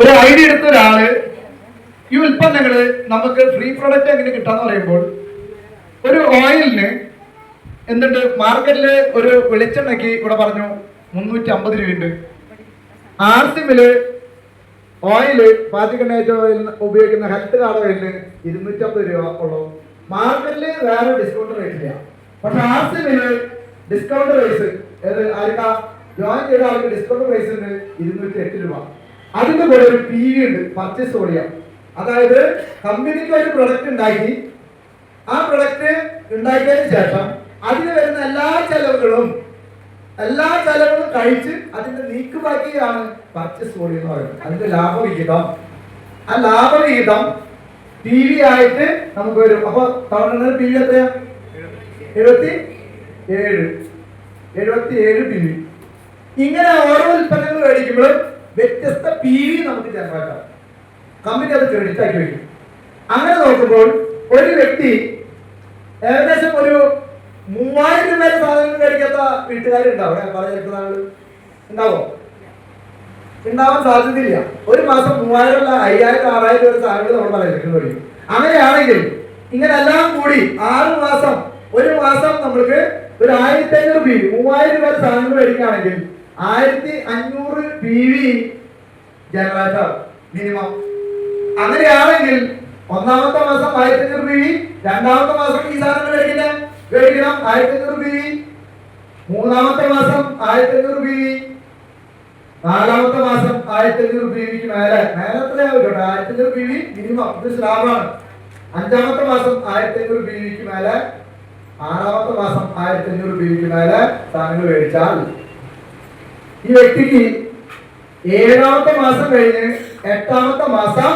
ഒരു ഐഡിയ എടുത്ത ഒരാൾ ഈ ഉൽപ്പന്നങ്ങൾ നമുക്ക് ഫ്രീ പ്രൊഡക്റ്റ് എങ്ങനെ കിട്ടാന്ന് പറയുമ്പോൾ ഒരു ഓയിലിന് എന്നിട്ട് മാർക്കറ്റിൽ ഒരു വെളിച്ചെണ്ണയ്ക്ക് ഇവിടെ പറഞ്ഞു മുന്നൂറ്റി അമ്പത് രൂപയുണ്ട്. ആർ സിമിൽ ഓയിൽ പാചകണ്ണേറ്റ ഓയിൽ ഉപയോഗിക്കുന്ന ഹെൽത്ത് കാർഡ് ഓയിലിന് ഇരുന്നൂറ്റമ്പത് രൂപ ഉള്ളൂ. മാർക്കറ്റിൽ വേറെ ഡിസ്കൗണ്ട് റേറ്റ് ഇല്ല. പക്ഷെ ആർ സിമിൽ ഡിസ്കൗണ്ട് പ്രൈസ് ഏത്? ജോയിൻ ചെയ്ത ആൾക്ക് ഡിസ്കൗണ്ട് പ്രൈസ് ഉണ്ട് ഇരുന്നൂറ്റി എട്ട് രൂപ. അതിന്റെ കൂടെ ഒരു പി ഉണ്ട് പർച്ചേസ് വോളിയം അതായത് കമ്പനിക്ക് ഒരു പ്രൊഡക്റ്റ് ഉണ്ടാക്കി ആ പ്രൊഡക്റ്റ് ഉണ്ടാക്കിയതിന് ശേഷം അതിന് വരുന്ന എല്ലാ ചെലവുകളും എല്ലാ ചെലവുകളും കഴിച്ച് അതിന്റെ നീക്കുബാക്കിയാണ് പർച്ചേസ് വോളിയം എന്ന് പറയുന്നത്. അതിന്റെ ലാഭവിഹിതം. ആ ലാഭവിഹിതം പി വി ആയിട്ട് നമുക്ക് വരും. അപ്പൊ തവണ പി വി എത്രയാ? എഴുപത്തി ഏഴ്. എഴുപത്തി ഏഴ് പി വി ഇങ്ങനെ ഓരോ ഉൽപ്പന്നങ്ങൾ മേടിക്കുമ്പോഴും വ്യത്യസ്ത പി വി നമുക്ക് ജനറേറ്റ് ആക്കാം കമ്പനി അത് ക്രെഡിറ്റ് ആക്കി വയ്ക്കും അങ്ങനെ നോക്കുമ്പോൾ ഒരു വ്യക്തി ഏകദേശം ഒരു മൂവായിരം രൂപ സാധനങ്ങൾ കഴിക്കാത്ത വീട്ടുകാരുണ്ടാവും. ആൾ ഉണ്ടാവോ? ഉണ്ടാവാൻ സാധ്യതയില്ല. ഒരു മാസം മൂവായിരം അല്ല അയ്യായിരം ആറായിരം രൂപ സാധനങ്ങൾ നമ്മൾ പലചരക്കിന് വഴി അങ്ങനെയാണെങ്കിൽ ഇങ്ങനെ എല്ലാം കൂടി ആറ് മാസം ഒരു മാസം നമ്മൾക്ക് ഒരു ആയിരത്തി അഞ്ഞൂറ് രൂപ മൂവായിരം രൂപ സാധനങ്ങൾ മേടിക്കുകയാണെങ്കിൽ ആയിരത്തി അഞ്ഞൂറ് പി വി ജനറേറ്റർ മിനിമം. അങ്ങനെയാണെങ്കിൽ ഒന്നാമത്തെ മാസം ആയിരത്തി അഞ്ഞൂറ് പി വി രണ്ടാമത്തെ മാസം ഈ സാധനം മേടിക്കില്ല മേടിക്കണം. ആയിരത്തി അഞ്ഞൂറ് പി വി. മൂന്നാമത്തെ മാസം ആയിരത്തി അഞ്ഞൂറ് പി വി. നാലാമത്തെ മാസം ആയിരത്തി അഞ്ഞൂറ് പി വിക്ക് മേലെ. മേലെ എത്രയാവും കേട്ടോ? ആയിരത്തി അഞ്ഞൂറ് പി വി മിനിമം. ഇത് സ്ലാബാണ്. അഞ്ചാമത്തെ മാസം ആയിരത്തി അഞ്ഞൂറ് പി വിക്ക് മേലെ. ആറാമത്തെ മാസം ആയിരത്തി അഞ്ഞൂറ് പി വിക്ക് മേലെ സാധനങ്ങൾ മേടിച്ചാൽ ഈ വ്യക്തിക്ക് ഏഴാമത്തെ മാസം കഴിഞ്ഞ് എട്ടാമത്തെ മാസം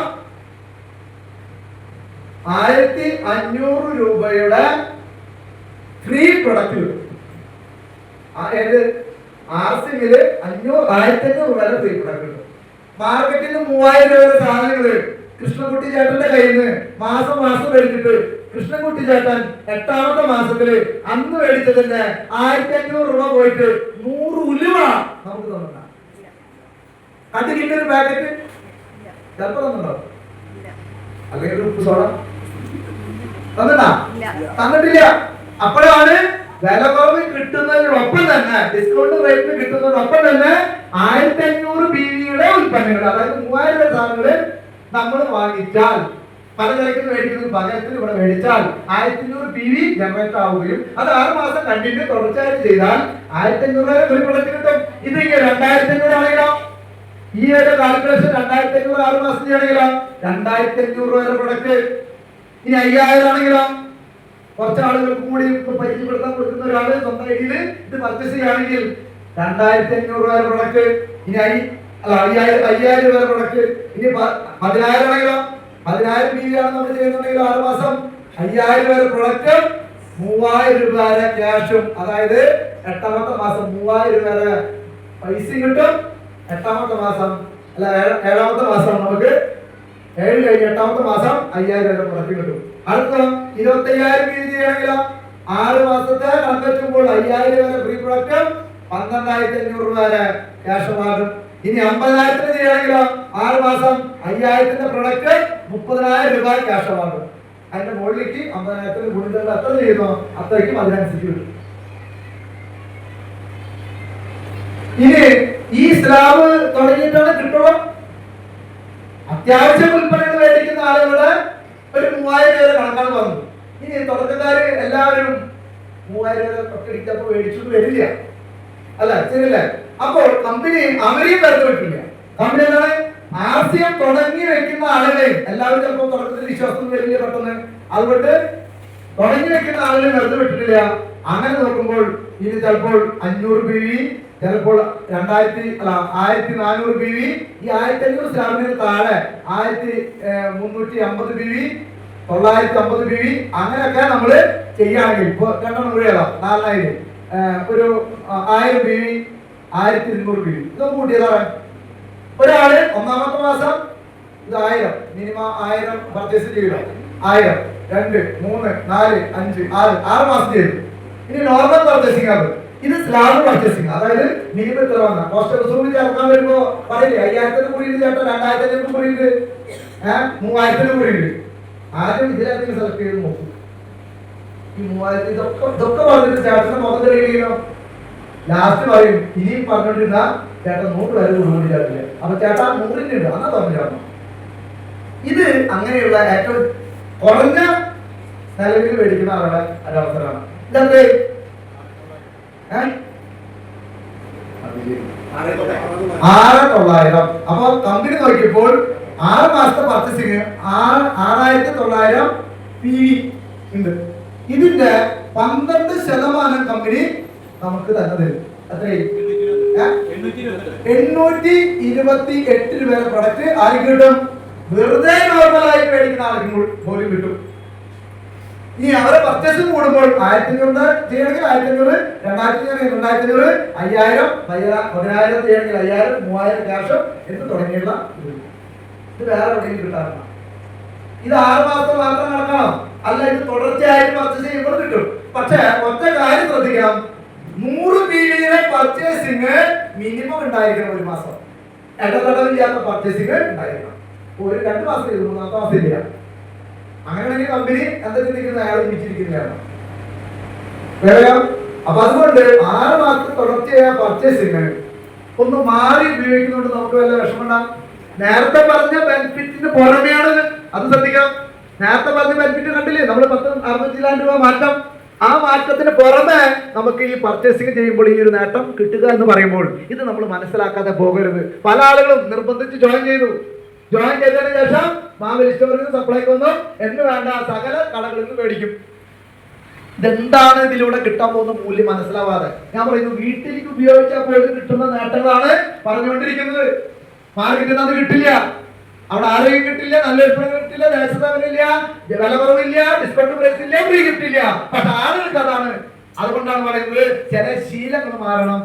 ആയിരത്തി അഞ്ഞൂറ് രൂപയുടെ ഫ്രീ പ്രൊഡക്റ്റ് കിട്ടും. ആർ സിമിൽ അഞ്ഞൂറ് ആയിരത്തി അഞ്ഞൂറ് രൂപയുടെ ഫ്രീ പ്രൊഡക്റ്റ് കിട്ടും. മാർക്കറ്റിൽ മൂവായിരം രൂപയുടെ സാധനങ്ങൾ കൃഷ്ണകുട്ടി ചേട്ടന്റെ കയ്യിൽ നിന്ന് മാസം മാസം മേടിച്ചിട്ട് കൃഷ്ണൻകുട്ടി ചേട്ടൻ എട്ടാമത്തെ മാസത്തിൽ അന്ന് മേടിച്ചതിന്റെ ആയിരത്തി അഞ്ഞൂറ് രൂപ പോയിട്ട് നൂറ് ഉലുവ നമുക്ക് തന്നിട്ടാ അത് ഒരു പാക്കറ്റ്? ചിലപ്പോ തന്നിട്ടുണ്ടോ? അല്ലെങ്കിൽ ഉപ്പ് തന്നിട്ടാ? തന്നിട്ടില്ല. അപ്പോഴാണ് വില കുറവ് കിട്ടുന്നതിനൊപ്പം തന്നെ ഡിസ്കൗണ്ട് റേറ്റിന് കിട്ടുന്നതിനൊപ്പം തന്നെ ആയിരത്തി അഞ്ഞൂറ് ബി വിയുടെ ഉൽപ്പന്നങ്ങൾ അതായത് മൂവായിരം രൂപ സാധനങ്ങൾ നമ്മൾ വാങ്ങിച്ചാൽ പലചരക്കിന് മേടിക്കുന്നത് പകരത്തിന് ഇവിടെ മേടിച്ചാൽ ആയിരത്തി അഞ്ഞൂറ് പി വി ജനറേറ്റ് ആവുകയും അത് ആറ് മാസം കണ്ടിന്യൂ തുടർച്ചയായി ചെയ്താൽ ആയിരത്തി അഞ്ഞൂറ് കിട്ടും ഇത് രണ്ടായിരത്തി അഞ്ഞൂറ് ആണെങ്കിലോ? ഈ ഒരു കാൽക്കുലേഷൻ രണ്ടായിരത്തി അഞ്ഞൂറ് ആറ് മാസം ആണെങ്കിലോ രണ്ടായിരത്തി അഞ്ഞൂറ് വരെ പ്രൊഡക്റ്റ് ഇനി അയ്യായിരം ആണെങ്കിലോ? കുറച്ച് ആളുകൾക്ക് കൂടി പരിചയപ്പെടുത്താൻ കൊടുക്കുന്ന ഒരാൾ സ്വന്തം ഐഡിയിൽ ഇത് പർച്ചേസ് ചെയ്യുകയാണെങ്കിൽ രണ്ടായിരത്തി അഞ്ഞൂറ് വരെ പ്രൊഡക്റ്റ് ഇനി അയ്യായിരം അയ്യായിരം വരെ പ്രൊഡക്റ്റ് ഇനി പതിനായിരം ആണെങ്കിലോ? പതിനായിരം ബി ആണ് നമ്മൾ ചെയ്യുന്നുണ്ടെങ്കിൽ ആറ് മാസം അയ്യായിരം വരെ പ്രൊഡക്റ്റ് മൂവായിരം രൂപ വരെ ക്യാഷും അതായത് എട്ടാമത്തെ മാസം മൂവായിരം രൂപ വരെ പൈസയും കിട്ടും. എട്ടാമത്തെ മാസം അല്ല ഏഴ- ഏഴാമത്തെ മാസം നമുക്ക് ഏഴ് കഴിഞ്ഞ് എട്ടാമത്തെ മാസം അയ്യായിരം വരെ പ്രൊഡക്റ്റ് കിട്ടും. അടുത്ത ഇരുപത്തി അയ്യായിരം ബി ചെയ്യണമെങ്കിലോ ആറ് മാസത്തെ കണ്ടെത്തുമ്പോൾ അയ്യായിരം വരെ ഫ്രീ പ്രൊഡക്റ്റ് പന്ത്രണ്ടായിരത്തി അഞ്ഞൂറ് രൂപ വരെ ക്യാഷ് മാറും ഇനി അമ്പതിനായിരത്തിന് ചെയ്യുകയാണെങ്കിലോ ആറ് മാസം അയ്യായിരത്തിന്റെ പ്രൊഡക്റ്റ് മുപ്പതിനായിരം രൂപ ക്യാഷ് മാറും അതിന്റെ മുകളിലേക്ക് അമ്പതിനായിരത്തിന് ഗുണിതങ്ങൾ എത്ര ചെയ്യുന്നു? അത്രയ്ക്കും അതിനനുസരിച്ച് ഇനി ഈ സ്ലാബ് തുടങ്ങിയിട്ടാണ് കിട്ടണം അത്യാവശ്യം ഉൽപ്പന്നങ്ങൾ മേടിക്കുന്ന ആളുകളുടെ ഒരു മൂവായിരം രൂപ കണക്കാണ് വന്നു ഇനി തുടക്കക്കാര് എല്ലാവരും മൂവായിരം രൂപ ഒക്കെ ഇടിച്ചപ്പോ മേടിച്ചു വരില്ല. അല്ല ശരിയല്ലേ? അപ്പോൾ കമ്പനി അവരെയും വെറുതെ വിട്ടില്ല കമ്പനി എന്താണ്? ആശയം തുടങ്ങി വെക്കുന്ന ആളുകളെയും എല്ലാവരും ചിലപ്പോൾ തുടക്കത്തിൽ വിശ്വാസം വരില്ല പെട്ടെന്ന്? അതുകൊണ്ട് തുടങ്ങി വെക്കുന്ന ആളുകളെ വെറുതെ വിട്ടിട്ടില്ല. അങ്ങനെ നോക്കുമ്പോൾ ഇനി ചിലപ്പോൾ അഞ്ഞൂറ് ബി വി ചിലപ്പോൾ രണ്ടായിരത്തി അല്ല ആയിരത്തി നാനൂറ് ബി വി ഈ ആയിരത്തി അഞ്ഞൂറ് സ്റ്റാമ്പിന് താഴെ ആയിരത്തി മുന്നൂറ്റി അമ്പത് ബി വി തൊള്ളായിരത്തി അമ്പത് ബി വി അങ്ങനെയൊക്കെ നമ്മൾ ചെയ്യുകയാണെങ്കിൽ ഇപ്പൊ രണ്ടെണ്ണം കൂടിയതാ നാലായിരം ഏർ, ഒരു ആയിരം ബി വി ആയിരത്തി ഇരുന്നൂറ് ബി ഇതൊക്കെ കൂട്ടിയതാണ് ഒരാൾ ഒന്നാമത്തെ മാസം ഇത് ആയിരം. മിനിമം ആയിരം പർച്ചേസ് ചെയ്യണം. ആയിരം. രണ്ട് മൂന്ന് നാല് അഞ്ച് ആറ്. ആറ് മാസം ചെയ്തു. ഇനി നോർമൽ പർച്ചേസിംഗ് ആണ്. ഇത് സ്ലാബ് പർച്ചേസിംഗ് അതായത് മിനിമം ഇത്ര വന്ന? കോസ്റ്റ് റിസർവ് ചേർക്കാൻ വരുമ്പോ പറയില്ലേ? അയ്യായിരത്തിന് കൂടിയിട്ട് ചേട്ടാ രണ്ടായിരത്തിന് കൂടിയിട്ട്. ഏഹ് മൂവായിരത്തിന് കൂടിയിട്ട്. ആദ്യം ഇതിനകത്ത് സെലക്ട് ചെയ്ത് നോക്കും. ഈ മൂവായിരത്തി ഇതൊക്കെ ഇതൊക്കെ പറഞ്ഞിട്ട് ചേട്ടന്റെ മുഖം തെളിയിക്കണോ? ലാസ്റ്റ് പറയും ഇനിയും പറഞ്ഞോണ്ടിരുന്ന ചേട്ടൻ നൂറ് വരെ ചേട്ടില്ല അപ്പൊ ചേട്ടാ നൂറിന്റെ ഉണ്ട് അന്നാ പറഞ്ഞു ഇത് അങ്ങനെയുള്ള ഏറ്റവും കുറഞ്ഞ നിലവിൽ മേടിക്കുന്ന ആളുടെ ഒരവസരമാണ് ഇതെന്തേ? ആറ് തൊള്ളായിരം. അപ്പൊ കമ്പനി നോക്കിയപ്പോൾ ആറ് മാസത്തെ പർച്ചേസിങ് ആറ് ആറായിരത്തി തൊള്ളായിരം പി വി ഉണ്ട്. ഇതിന്റെ പന്ത്രണ്ട് ശതമാനം കമ്പനി നമുക്ക് തന്നെ തരും എണ്ണൂറ്റി ഇരുപത്തി എട്ട് രൂപയുടെ പ്രൊഡക്റ്റ് ആർക്ക് കിട്ടും? വെറുതെ നോർമലായി മേടിക്കുന്ന ആർക്കും കൂടി- പോലും കിട്ടും. ഇനി അവരെ പർച്ചേസ് കൂടുമ്പോൾ ആയിരത്തി അഞ്ഞൂറ് ചെയ്യണമെങ്കിൽ ആയിരത്തി അഞ്ഞൂറ് രണ്ടായിരത്തി അഞ്ഞൂറ് രണ്ടായിരത്തി അഞ്ഞൂറ് അയ്യായിരം പതിനായിരം ചെയ്യണമെങ്കിൽ അയ്യായിരം മൂവായിരം ക്യാഷ് എന്ന് തുടങ്ങിയുള്ള. ഇത്. വേറെ എവിടെയും കിട്ടാറില്ല ഇത് ആറ് മാസം മാത്രം നടക്കണം. അല്ല ഇത് തുടർച്ചയായിട്ട് പർച്ചേസ് ചെയ്യുമ്പോൾ കിട്ടും. പക്ഷേ ഒറ്റ കാര്യം ശ്രദ്ധിക്കണം. നൂറ് ബില്യണിലെ പർച്ചേസിങ് മിനിമം ഉണ്ടായിരിക്കണം ഒരു മാസം. ഇടതടവില്ലാത്ത പർച്ചേസിങ് ഉണ്ടായിരിക്കണം. ഒരു രണ്ട് മാസം ചെയ്തു മൂന്നാമത്തെ മാസം ഇല്ല. അങ്ങനെയാണെങ്കിൽ കമ്പനി എന്താ ചിന്തിക്കുന്നത് അയാൾ ഒരുമിച്ചിരിക്കുന്നതാണ്. വേറെയോ അപ്പൊ അതുകൊണ്ട് ആറ് മാസം തുടർച്ചയായ പർച്ചേസിങ് ഒന്ന് മാറി ഉപയോഗിക്കുന്നതുകൊണ്ട് നമുക്ക് വല്ല വിഷമമുണ്ടാകും നേരത്തെ പറഞ്ഞ ബെനിഫിറ്റിന് പുറമെയാണ്. അത് ശ്രദ്ധിക്കണം. നേരത്തെ പറഞ്ഞ ബെനിഫിറ്റ് കണ്ടില്ലേ? നമ്മൾ പത്ത് അറുപത്തിലായിരം രൂപ മാറ്റം. ആ മാറ്റത്തിന് പുറമെ നമുക്ക് ഈ പർച്ചേസിങ് ചെയ്യുമ്പോൾ ഈ ഒരു നേട്ടം കിട്ടുക എന്ന് പറയുമ്പോൾ ഇത് നമ്മൾ മനസ്സിലാക്കാതെ പോകരുത്. പല ആളുകളും നിർബന്ധിച്ച് ജോയിൻ ചെയ്തു. ജോയിൻ ചെയ്തതിന് ശേഷം മാവേലി സ്റ്റോറിൽ നിന്ന് സപ്ലൈക്ക് വന്നു. എന്ന് വേണ്ട സകല കടകളിൽ നിന്ന് മേടിക്കും. ഇതെന്താണ് ഇതിലൂടെ കിട്ടാൻ പോകുന്ന മൂല്യം മനസ്സിലാവാതെ? ഞാൻ പറയുന്നു വീട്ടിലേക്ക് ഉപയോഗിച്ചാൽ പോലും കിട്ടുന്ന നേട്ടങ്ങളാണ് പറഞ്ഞുകൊണ്ടിരിക്കുന്നത്. മാർക്കറ്റിൽ നിന്ന് അത് കിട്ടില്ല. അവിടെ ആരോഗ്യം കിട്ടില്ല നല്ല ഉൽപ്പന്നം കിട്ടില്ല ദേശസേവനില്ല വില ഡിസ്കൗണ്ട് പ്രൈസ് ഇല്ല ഫ്രീ കിട്ടില്ല പക്ഷെ ആളുകൾക്ക് അതാണ്. അതുകൊണ്ടാണ് പറയുന്നത് ചില ശീലങ്ങൾ മാറണം.